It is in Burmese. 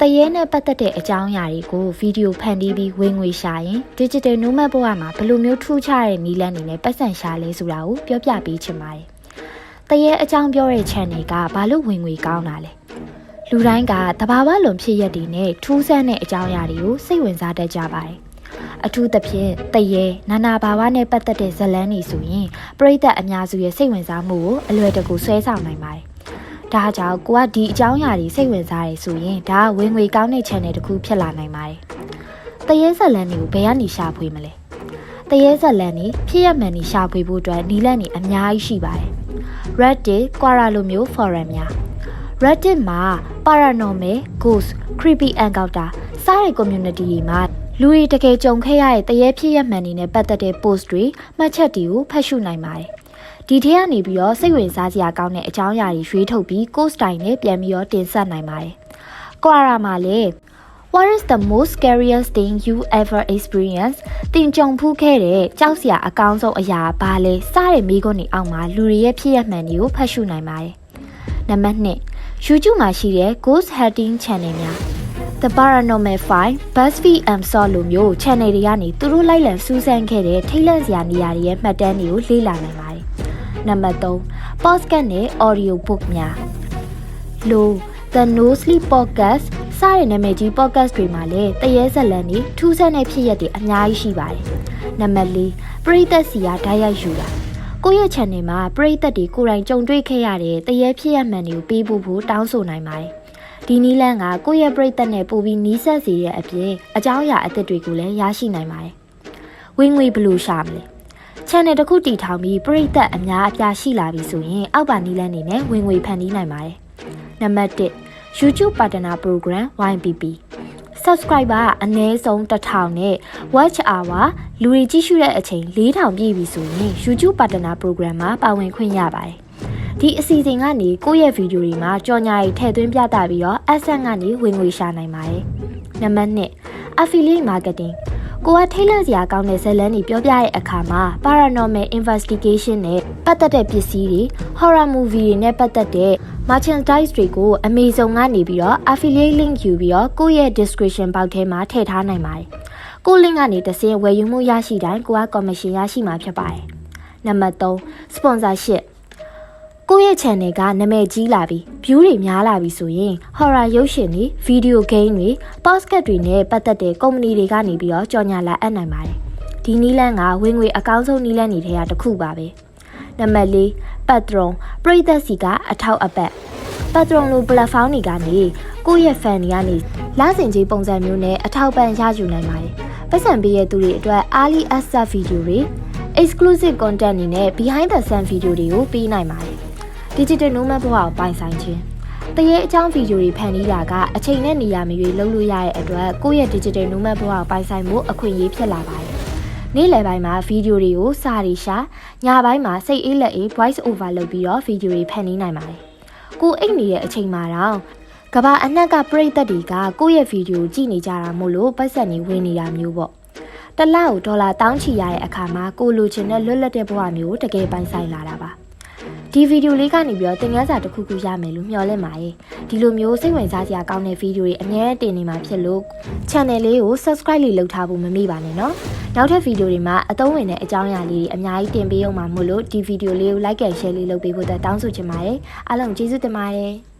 တရေနဲ့ပတ်သက်တဲ့အကြောင်းအရာတွေကိုဗီဒီယိုဖန်တီးပြီးဝင်ငွေရှာရင် digital nomad ဘဝမှာဘယ်လိုမျိုးထူးခြားတဲ့နည်းလမ်းတွေနဲ့ပတ်စံရှာလဲဆိုတာကိုပြောပြပေးချင်ပါတယ်။တရေအကြောင်းပြောတဲ့ channel ကဘာလို့ဝင်ငွေကောင်းတာလဲ။လူတိုင်းကတဘာဝလွန်ဖြစ်ရက်တွေနဲ့ထူးဆန်းတဲ့အကြောင်းအရာတွေကိုစိတ်ဝင်စားတတ်ကြပါတယ်။အထူးသဖြင့်တရေနာနာဘာဝနဲ့ပတ်သက်တဲ့ဇာတ်လမ်းတွေဆိုရင်ပရိသတ်အများစုရဲ့စိတ်ဝင်စားမှုကိုအလွယ်တကူဆွဲဆောင်နိုင်ပါတယ်။ ဒါကြောင့်ကိုကဒီအကြောင်းအရာတွေစိတ်ဝင်စားတယ်ဆိုရင်ဒါကဝင်ငွေကောင်းတဲ့ channel တစ်ခုဖြစ်လာနိုင်ပါတယ်။တရေဇာတ်လမ်းတွေကိုဘယ်ကနေရှာဖွေမလဲ။တရေဇာတ်လမ်းတွေဖြစ်ရမှန်နေရှာဖွေဖို့အတွက်နီလန့်တွေအများကြီးရှိပါတယ်။ Reddit, Quora လိုမျိုး forum များ Reddit မှာ paranormal, ghost, creepy encounter စတဲ့ community တွေမှာလူတွေတကယ်ကြုံခဲ့ရတဲ့တရေဖြစ်ရမှန်နေနဲ့ပတ်သက်တဲ့ post တွေမှတ်ချက်တွေကိုဖတ်ရှုနိုင်ပါတယ်။ ဒီထဲကနေပြီးတော့စိတ်ဝင်စားစရာကောင်းတဲ့အကြောင်းအရာတွေရွေးထုတ်ပြီး course တိုင်းနဲ့ပြန်ပြီးတော့တင်ဆက်နိုင်ပါတယ်။ Quora မှာလည်း What is the most scariest thing you ever experienced တင်ကြုံဖူးခဲ့တဲ့ကြောက်စရာအကောင်းဆုံးအရာဘာလဲစတဲ့မိခွန်းတွေအောက်မှာလူတွေရဲ့ဖြစ်ရမှန်တွေကိုဖတ်ရှုနိုင်ပါတယ်။နံပါတ်2 YouTube မှာရှိတဲ့ Ghost Hunting Channel များ The Paranormal File, BuzzFeed and Saw လိုမျိုး channel တွေကနေသူတို့လိုက်လံစူးစမ်းခဲ့တဲ့ထိတ်လန့်စရာနေရာတွေရဲ့မှတ်တမ်းတွေကိုလေ့လာနိုင်ပါတယ်။ နံပါတ်3 Podcast နဲ့ Audio Book များလို The No Sleep Podcast စတဲ့နာမည်ကြီး podcast တွေမှာလည်းတရေဇက်လန်တွေထူးဆန်းတဲ့ဖြစ်ရပ်တွေအများကြီးရှိပါတယ်။နံပါတ်4ပရိသတ်စီကဓာတ်ရိုက်ယူတာကိုယ့်ရဲ့ channel မှာပရိသတ်တွေကိုယ်တိုင်ကြုံတွေ့ခဲ့ရတဲ့တရေဖြစ်ရပ်မှန်တွေကိုပေးဖို့ဖို့တောင်းဆိုနိုင်ပါတယ်။ဒီနီးလန်းကကိုယ့်ရဲ့ပရိသတ်နဲ့ပို့ပြီးနီးစပ်စေတဲ့အပြင်အကြောင်းအရာအသစ်တွေကိုလည်းရရှိနိုင်ပါတယ်။ဝင်ငွေဘယ်လိုရှာမလဲ။ channel တစ်ခုတည်ထောင်ပြီးပရိသတ်အများအပြားရှိလာပြီဆိုရင်အောက်ပါနီးလန်းနေနဲ့ဝင်ငွေဖန်တီးနိုင်ပါတယ်။နံပါတ်1 YouTube Partner Program YPP Subscriber အနည်းဆုံး1000နဲ့ Watch Hour လူတွေကြည့်ရှုတဲ့အချိန်4000ပြည့်ပြီဆိုရင် YouTube Partner Program မှာပါဝင်ခွင့်ရပါတယ်။ဒီအစီအစဉ်ကနေကိုယ့်ရဲ့ဗီဒီယိုတွေမှာကြော်ညာရီထည့်သွင်းပြသပြီးတော့ Adsense ကနေဝင်ငွေရှာနိုင်ပါတယ်။နံပါတ်2 Affiliate Marketing ကိုကထိတ်လန့်စရာကောင်းတဲ့ဇာတ်လမ်းတွေပြောပြတဲ့အခါမှာ paranormal investigation နဲ့ပတ်သက်တဲ့ပစ္စည်းတွေ horror movie တွေနဲ့ပတ်သက်တဲ့ merchandise တွေကို Amazon ကနေပြီးတော့ affiliate link ယူပြီးတော့ကိုယ့်ရဲ့ description box ထဲမှာထည့်ထားနိုင်ပါတယ်။ကိုယ့် link ကနေတစ်ဆင့်ဝယ်ယူမှုရရှိတိုင်းကိုက commission ရရှိမှာဖြစ်ပါတယ်။နံပါတ်3 sponsorship ကိုယ့်ရဲ့ channel ကနာမည်ကြီးလာပြီး view တွေများလာပြီဆိုရင် horror ရုပ်ရှင်တွေ video game တွေ podcast တွေနဲ့ပတ်သက်တဲ့ company တွေကနေပြီးတော့ကြော်ညာလာအပ်နိုင်ပါတယ်။ဒီနီးလန်းကဝင်ငွေအကောင်းဆုံးနီးလန်းတွေထဲကတစ်ခုပါပဲ။နံပါတ်4 Patreon ပရိသတ်စီကအထောက်အပံ့ Patreon လို platform တွေကနေကိုယ့်ရဲ့ fan တွေကနေလစဉ်ကြီးပုံစံမျိုးနဲ့အထောက်ပံ့ရယူနိုင်ပါတယ်။ပတ်စံပေးတဲ့သူတွေအတွက် early access video တွေ exclusive content တွေနဲ့ behind the scene video တွေကိုပေးနိုင်ပါတယ်။ digital nomad ဘဝကိုပိုင်ဆိုင်ခြင်းတရေအကြောင်းဗီဒီယိုတွေဖန်တီးတာကအချိန်နဲ့နေရာမရွေးလုပ်လို့ရတဲ့အတွက်ကိုယ့်ရဲ့ digital nomad ဘဝကိုပိုင်ဆိုင်မှုအခွင့်အရေးဖြစ်လာပါတယ်။နေ့လယ်ပိုင်းမှာဗီဒီယိုတွေကိုစာရီရှာညပိုင်းမှာစိတ်အေးလက်အေး voice over လုပ်ပြီးတော့ဗီဒီယိုတွေဖန်တီးနိုင်ပါတယ်။ကိုအိတ်နေတဲ့အချိန်မှာတော့ကဘာအနှက်ကပရိသတ်တွေကကိုယ့်ရဲ့ဗီဒီယိုကြည့်နေကြတာမို့လို့ပတ်စံနေဝင်နေတာမျိုးပေါ့။တစ်လကိုဒေါ်လာတောင်းချီရတဲ့အခါမှာကိုလိုချင်တဲ့လွတ်လပ်တဲ့ဘဝမျိုးတကယ်ပိုင်ဆိုင်လာတာပါ။ ဒီဗီဒီယိုလေးကနေပြီးတော့သင်ခန်းစာတစ်ခုခုရမယ်လို့မျှော်လင့်ပါတယ်ဒီလိုမျိုးစိတ်ဝင်စားစရာကောင်းတဲ့ဗီဒီယိုတွေအများတင်နေမှာဖြစ်လို့ channel လေးကို subscribe လေးလုပ်ထားဖို့မမေ့ပါနဲ့နော်နောက်ထပ်ဗီဒီယိုတွေမှာအသုံးဝင်တဲ့အကြောင်းအရာလေးတွေအများကြီးတင်ပေးအောင်ပါမို့လို့ဒီဗီဒီယိုလေးကို like and share လေးလုပ်ပေးဖို့တောင်းဆိုချင်ပါတယ်အားလုံးကျေးဇူးတင်ပါတယ်